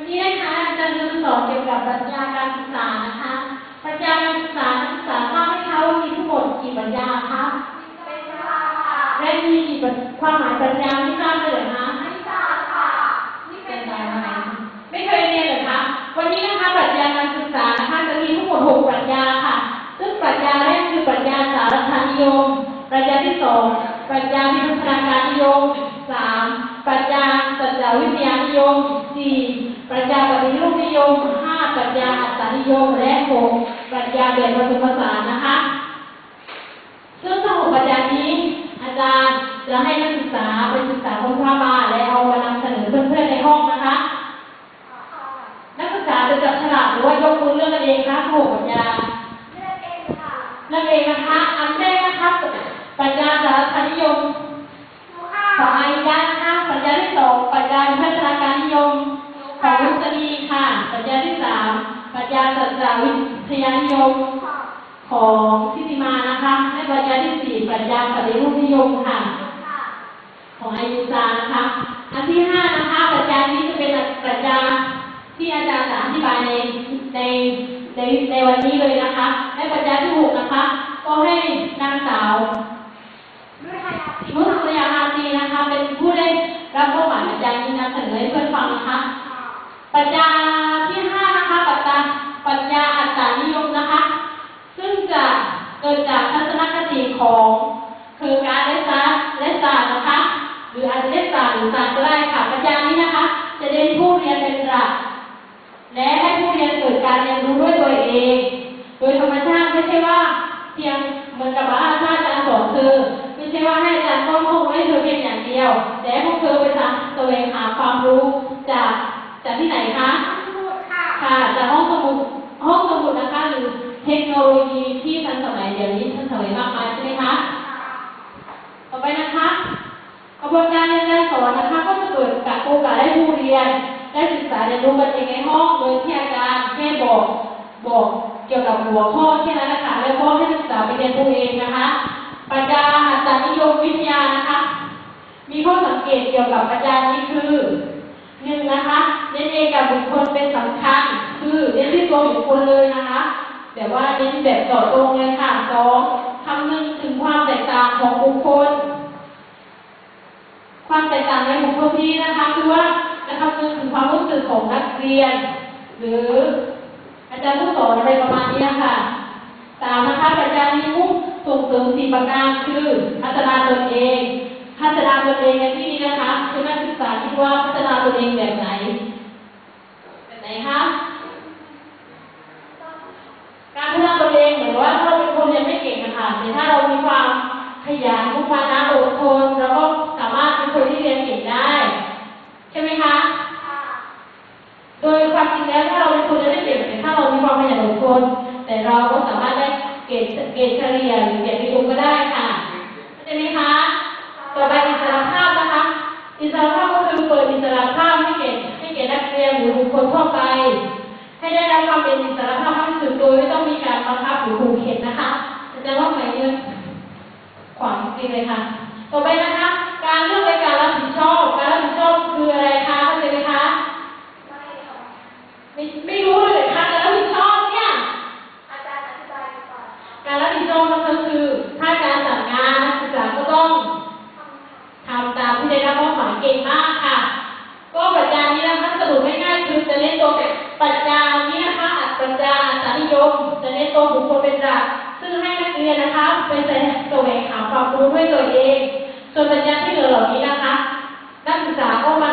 วันนี้นะคะอาจารย์จะสอนเกี่ยวกับปัญญาการศึกษานะคะปัญญาการศึกษานักศึกษาทราบไหมคะว่ามีทั้งหมดกี่ปัญญาคะเป็นค่ะและมีกี่ความหมายปัญญาที่ทราบเลยเหรอคะไม่ทราบค่ะนี่เป็นอะไรไม่เคยเรียนเหรอคะวันนี้นะคะปัญญาการศึกษานะคะจะมีทั้งหมดหกปัญญาค่ะ ซึ่งปัญญาแรกคือปัญญาสารคานิยมปัญญาที่สองปัญญาวิพัฒนาการนิยมสามปัญญาสัตววิทยานิยมสี่ ยมห้าปรัชญาอัตตนิยมและหกปรัชญาแบบผสมผสานนะคะ ซึ่งทั้งหกปรัชญานี้อาจารย์จะให้นักศึกษาไปศึกษาค้นคว้ามาและ รัชญาสัจจวิทยานิยมของทิติมานะคะและปรัชญาที่สี่ปรัชญาปฏิรูปนิยมค่ะ ของอายุซานะคะอันที่ห้านะคะปรัชญานี้จะเป็นปรัชญาที่อาจารย์จะอธิบายในในในในวันนี้เลยนะคะและปรัชญาที่หกนะคะ ก็ให้นางสาวด้วยไทยาร์ตีมุสลิมอาตีนะคะ เป็นผู้ได้รับมอบหมายปรัชญานี้นำเสนอให้เพื่อนฟังนะคะปรัชญาปรัชญาอัตตานิยมนะคะ ซึ่งจะเกิดจากทัศนคติของคือการเล่นศาสตร์เล่นศาสตร์นะคะ หรืออาจจะเล่นศาสตร์หรือศาสตร์ก็ได้ค่ะปรัชญานี้นะคะ จะเน้นผู้เรียนเป็นหลัก และให้ผู้เรียนเกิดการเรียนรู้ด้วยตัวเอง โดยธรรมชาติไม่ใช่ว่าเพียงเหมือนกับว่าถ้าอาจารย์สอนคือไม่ใช่ว่าให้อาจารย์ต้องท่องไว้เธอเพียงอย่างเดียว แต่ให้พวกเธอไปทำตัวเองหาความรู้จากจากที่ไหนคะสมุดค่ะค่ะจากห้องสมุดห้องสมุดนะคะหรือเทคโนโลยีที่ทันสมัยเดี๋ยวนี้ทันสมัยมากมายใช่ไหมคะต่อไปนะคะกระบวนการเรียนการสอนนะคะก็จะ เกิดจากโอกาสให้ผู้เรียน ได้ศึกษาเรียนรู้กันเองในห้องโดยที่อาจารย์แค่บอกบอกเกี่ยวกับหัวข้อแค่นั้นนะคะแล้วก็ให้นักศึกษาไปเรียนรู้เองนะคะปรัชญาอาจารย์นิยมวิทยานะคะ มีข้อสังเกตเกี่ยวกับอาจารย์นี้คือหนึ่งนะคะเน้นเองกับบุคคลเป็นสำคัญ คือเน้นที่ตัวบุคคลเลยนะคะแต่ว่าเน้นแบบเจาะจงเลยค่ะสองคำนึงถึงความแตกต่างของบุคคล ความแตกต่างในบุคคลนี้นะ คือว่าจะคำนึงถึงความรู้สึกของนักเรียน หรืออาจารย์ผู้สอนอะไรประมาณนี้ค่ะสามนะคะอาจารย์มีมุ่งส่งเสริมสี่ประการคือพัฒนาตนเองพัฒนาตนเองในที่นี้นะคะคือนักศึกษาคิดว่าพัฒนาตนเองแบบไหนแบบไหนคะการพัฒนาตนเองเหมือนว่าถ้าเราเป็นคนเรียนไม่เก่งนะคะแต่ถ้าเรามีความขยันมุ่งมั่นอดทนเราก็สามารถเป็นคนที่เรียนเก่งได้ แต่เราก็สามารถได้เกรดเกรดเฉลี่ยหรือเกรดนิยมก็ได้ค่ะเข้าใจไหมคะ ต่อไปอิสรภาพนะคะ อิสรภาพก็คือเปิดอิสรภาพให้แก่ให้แก่นักเรียนหรือบุคคลทั่วไป ให้ได้รับความเป็นอิสรภาพมากที่สุดโดยไม่ต้องมีการบังคับหรือขู่เข็นนะคะอาจารย์ว่าไหมเนี่ยขวางจริงเลยค่ะ ต่อไปนะคะ การเลือกในการรับผิดชอบ การรับผิดชอบคืออะไรคะเข้าใจไหมคะ ไม่ไม่รู้ ในตัวบุคคลเป็นหลัก ซึ่งให้นักเรียนนะคะเป็นแต่แสวงหาความรู้ด้วยตัวเอง ส่วนปัญญาที่เหลือเหล่านี้นะคะ นักศึกษาก็มา